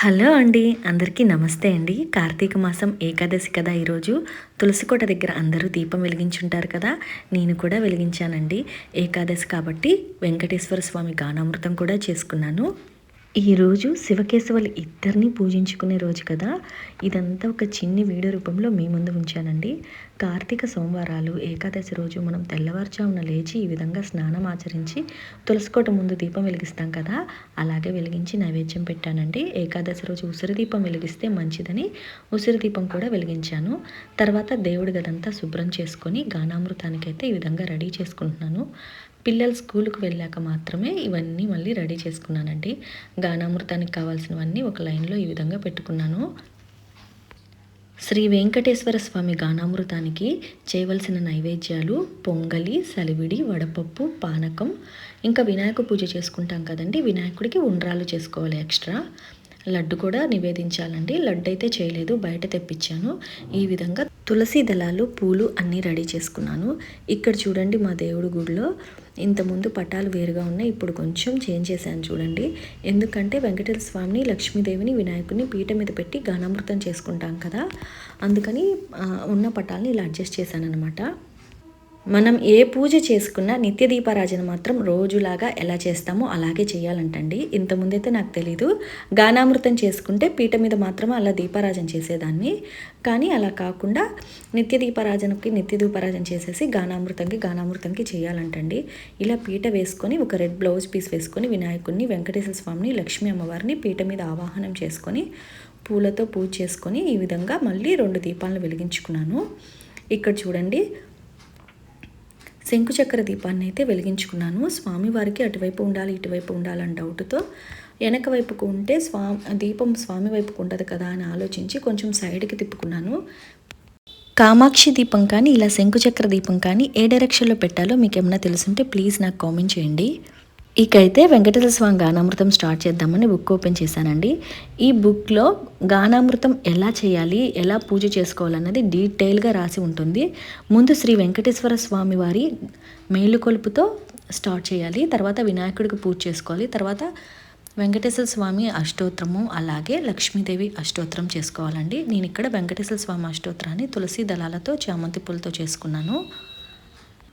Hello అండి అందరికీ నమస్తే అండి. కార్తీక మాసం ఏకాదశి కదా ఈరోజు. తులసికోట దగ్గర అందరూ దీపం వెలిగించుంటారు కదా నేను కూడా వెలిగించానండి. ఏకాదశి కాబట్టి వెంకటేశ్వర స్వామి గానామృతం కూడా చేసుకున్నాను. ఈరోజు శివకేశవులు ఇద్దరిని పూజించుకునే రోజు కదా? ఇదంతా ఒక చిన్ని వీడియో రూపంలో మీ ముందు ఉంచానండి. కార్తీక సోమవారాలు ఏకాదశి రోజు మనం తెల్లవారుజామున లేచి ఈ విధంగా స్నానం ఆచరించి తులసికోట ముందు దీపం వెలిగిస్తాం కదా? అలాగే వెలిగించి నైవేద్యం పెట్టానండి. ఏకాదశి రోజు ఉసిరి దీపం వెలిగిస్తే మంచిదని ఉసిరి దీపం కూడా వెలిగించాను. తర్వాత దేవుడి గదంతా శుభ్రం చేసుకొని గానామృతానికైతే ఈ విధంగా రెడీ చేసుకుంటున్నాను. పిల్లలు స్కూల్కి వెళ్ళాక మాత్రమే ఇవన్నీ మళ్ళీ రెడీ చేసుకున్నానండి. గానామృతానికి కావాల్సినవన్నీ ఒక లైన్లో ఈ విధంగా పెట్టుకున్నాను. శ్రీ వెంకటేశ్వర స్వామి గానామృతానికి చేయవలసిన నైవేద్యాలు పొంగలి సలివిడి వడపప్పు పానకం. ఇంకా వినాయక పూజ చేసుకుంటాం కదండి వినాయకుడికి ఉండ్రాలు చేసుకోవాలి ఎక్స్ట్రా. లడ్డు కూడా నివేదించాలండి. లడ్డు అయితే చేయలేదు బయట తెప్పించాను. ఈ విధంగా తులసి దళాలు పూలు అన్నీ రెడీ చేసుకున్నాను. ఇక్కడ చూడండి మా దేవుడి గుడిలో. ఇంతకుముందు పటాలు వేరుగా ఉన్నాయి ఇప్పుడు కొంచెం చేంజ్ చేశాను చూడండి. ఎందుకంటే వెంకటేశ్వర స్వామిని లక్ష్మీదేవిని వినాయకుడిని పీట మీద పెట్టి ఘనామృతం చేసుకుంటాం కదా. అందుకని ఉన్న పటాలని ఇలా అడ్జస్ట్ చేశాను అనమాట మనం ఏ పూజ చేసుకున్నా నిత్య దీపారాజన మాత్రం రోజులాగా ఎలా చేస్తామో అలాగే చేయాలంటండి. ఇంతకుముందైతే నాకు తెలీదు. గానామృతం చేసుకుంటే పీట మీద మాత్రం అలా దీపారాజన చేసేదాన్ని. కానీ అలా కాకుండా నిత్య దీపారాజనకి నిత్య దీపారాజన చేసేసి గానామృతంకి గానామృతంకి చేయాలంటండి. ఇలా పీట వేసుకొని ఒక రెడ్ బ్లౌజ్ పీస్ వేసుకొని వినాయకుడిని వెంకటేశ్వర స్వామిని లక్ష్మీ అమ్మవారిని పీట మీద ఆవాహనం చేసుకొని పూలతో పూజ చేసుకొని ఈ విధంగా మళ్ళీ రెండు దీపాలను వెలిగించుకున్నాను. ఇక్కడ చూడండి శంకుచక్ర దీపాన్ని అయితే వెలిగించుకున్నాను. స్వామివారికి అటువైపు ఉండాలి ఇటువైపు ఉండాలని డౌట్తో వెనక వైపుకు ఉంటే స్వా దీపం స్వామి వైపుకు ఉండదు కదా అని ఆలోచించి కొంచెం సైడ్కి తిప్పుకున్నాను. కామాక్షి దీపం కానీ ఇలా శంకుచక్ర దీపం కానీ ఏ డైరెక్షన్లో పెట్టాలో మీకు ఏమైనా తెలుసుంటే ప్లీజ్ నాకు కామెంట్ చేయండి. ఇకైతే వెంకటేశ్వర స్వామి గానామృతం స్టార్ట్ చేద్దామని బుక్ ఓపెన్ చేశానండి. ఈ బుక్లో గానామృతం ఎలా చేయాలి ఎలా పూజ చేసుకోవాలన్నది డీటెయిల్గా రాసి ఉంటుంది. ముందు శ్రీ వెంకటేశ్వర స్వామి వారి మేలుకొలుపుతో స్టార్ట్ చేయాలి. తర్వాత వినాయకుడికి పూజ చేసుకోవాలి. తర్వాత వెంకటేశ్వర స్వామి అష్టోత్తరము అలాగే లక్ష్మీదేవి అష్టోత్తరం చేసుకోవాలండి. నేను ఇక్కడ వెంకటేశ్వర స్వామి అష్టోత్తరాన్ని తులసి దళాలతో చామంతి పూలతో చేసుకున్నాను.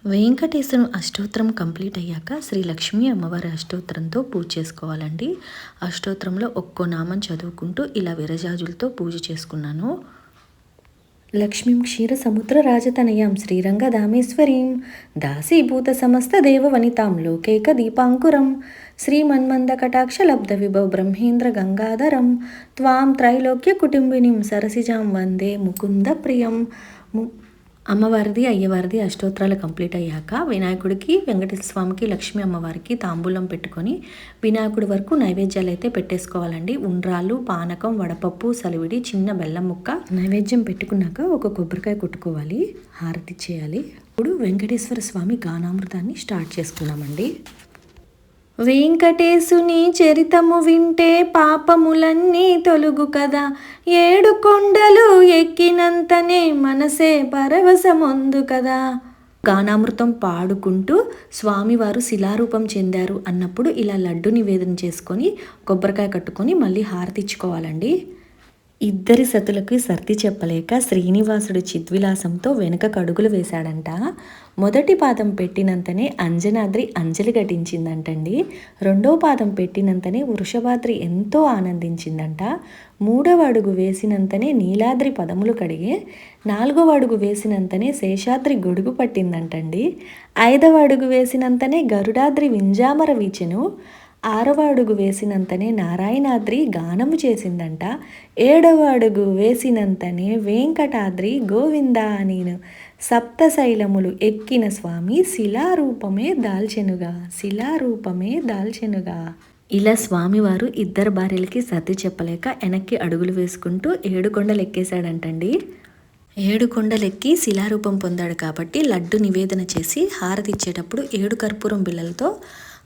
వెంకటేశ్వరం అష్టోత్తరం కంప్లీట్ అయ్యాక శ్రీ లక్ష్మీ అమ్మవారి అష్టోత్తరంతో పూజ చేసుకోవాలండి. అష్టోత్తరంలో ఒక్కో నామం చదువుకుంటూ ఇలా విరజాజులతో పూజ చేసుకున్నాను. లక్ష్మీం క్షీర సముద్ర రాజతనయాం శ్రీరంగ దామేశ్వరీం దాసీభూత సమస్త దేవ వనితాం లోకేక దీపాంకురం శ్రీమన్మంద కటాక్ష లబ్ధ విభవ బ్రహ్మేంద్ర గంగాధరం త్వాం త్రైలోక్య కుటుంబినిం సరసిజాం వందే ముకుంద ప్రియం. ము అమ్మవారిది అయ్యవారిది అష్టోత్తరాలు కంప్లీట్ అయ్యాక వినాయకుడికి వెంకటేశ్వర స్వామికి లక్ష్మీ అమ్మవారికి తాంబూలం పెట్టుకొని వినాయకుడి వరకు నైవేద్యాలు అయితే పెట్టేసుకోవాలండి. ఉండ్రాలు పానకం వడపప్పు సలివిడి చిన్న బెల్లం ముక్క నైవేద్యం పెట్టుకున్నాక ఒక కొబ్బరికాయ కొట్టుకోవాలి హారతి చేయాలి. ఇప్పుడు వెంకటేశ్వర స్వామి గానామృతాన్ని స్టార్ట్ చేసుకున్నామండి వెంకటేశుని చరితము వింటే పాపములన్నీ తొలుగు కదా. ఏడు కొండలు ఎక్కినంతనే మనసే పరవశమొందు కదా. గానామృతం పాడుకుంటూ స్వామివారు శిలారూపం చెందారు అన్నప్పుడు ఇలా లడ్డు నివేదన చేసుకొని కొబ్బరికాయ కట్టుకొని మళ్ళీ హారతిచ్చుకోవాలండి ఇద్దరి సతులకు సర్ది చెప్పలేక శ్రీనివాసుడు చిద్విలాసంతో వెనుక కడుగులు వేశాడంట. మొదటి పాదం పెట్టినంతనే అంజనాద్రి అంజలి ఘటించిందంటండి. రెండో పాదం పెట్టినంతనే వృషభాద్రి ఎంతో ఆనందించిందంట. మూడవ అడుగు వేసినంతనే నీలాద్రి పదములు కడిగే నాలుగవ అడుగు వేసినంతనే శేషాద్రి గొడుగు పట్టిందంటండి. ఐదవ అడుగు వేసినంతనే గరుడాద్రి వింజామర వీచెను ఆరవ అడుగు వేసినంతనే నారాయణాద్రి గానము చేసిందంట. ఏడవ అడుగు వేసినంతనే వెంకటాద్రి గోవిందా నేను సప్తశైలములు ఎక్కిన స్వామి శిలారూపమే దాల్చెనుగా శిలారూపమే దాల్చెనుగా. ఇలా స్వామివారు ఇద్దరు భార్యలకి సర్ది చెప్పలేక వెనక్కి అడుగులు వేసుకుంటూ ఏడు కొండలు ఎక్కేశాడంటండి ఏడు కొండలెక్కి శిలారూపం పొందాడు కాబట్టి లడ్డు నివేదన చేసి హారతి ఇచ్చేటప్పుడు ఏడు కర్పూరం బిళ్ళలతో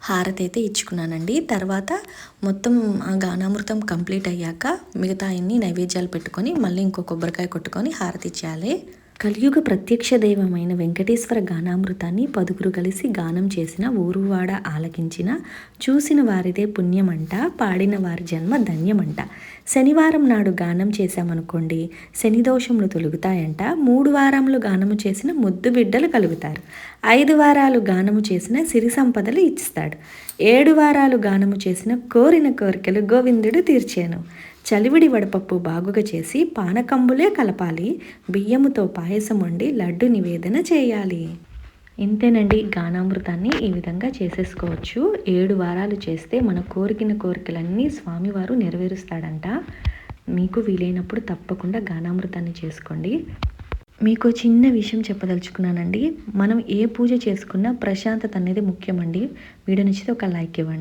హారతి అయితే ఇచ్చుకున్నానండి. తర్వాత మొత్తం గానామృతం కంప్లీట్ అయ్యాక మిగతా అన్ని నైవేద్యాలు పెట్టుకొని మళ్ళీ ఇంకో కొబ్బరికాయ కొట్టుకొని హారతి ఇచ్చేయాలి. కలియుగ ప్రత్యక్ష దైవమైన వెంకటేశ్వర గానామృతాన్ని పదుగురు కలిసి గానం చేసిన ఊరువాడ ఆలకించిన చూసిన వారిదే పుణ్యమంట పాడిన వారి జన్మ ధన్యమంట. శనివారం నాడు గానం చేశామనుకోండి శని దోషములు తొలుగుతాయంట. మూడు వారములు గానము చేసిన ముద్దు బిడ్డలు కలుగుతారు. ఐదు వారాలు గానము చేసిన సిరి సంపదలు ఇచ్చిస్తాడు. ఏడు వారాలు గానము చేసిన కోరిన కోరికలు గోవిందుడు తీర్చాను. చలివిడి వడపప్పు బాగుగా చేసి పానకంబులే కలపాలి. బియ్యముతో పాయసం వండి లడ్డు నివేదన చేయాలి. ఇంతేనండి గానామృతాన్ని ఈ విధంగా చేసేసుకోవచ్చు. ఏడు వారాలు చేస్తే మన కోరికిన కోరికలన్నీ స్వామివారు నెరవేరుస్తాడంట. మీకు వీలైనప్పుడు తప్పకుండా గానామృతాన్ని చేసుకోండి. మీకు చిన్న విషయం చెప్పదలుచుకున్నానండి. మనం ఏ పూజ చేసుకున్నా ప్రశాంతత అనేది ముఖ్యమండి. వీడియో నచ్చితే ఒక లైక్ ఇవ్వండి.